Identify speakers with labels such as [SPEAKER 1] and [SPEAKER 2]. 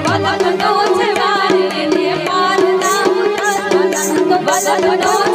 [SPEAKER 1] બદલો છે મારે ને પાર નામ બદલો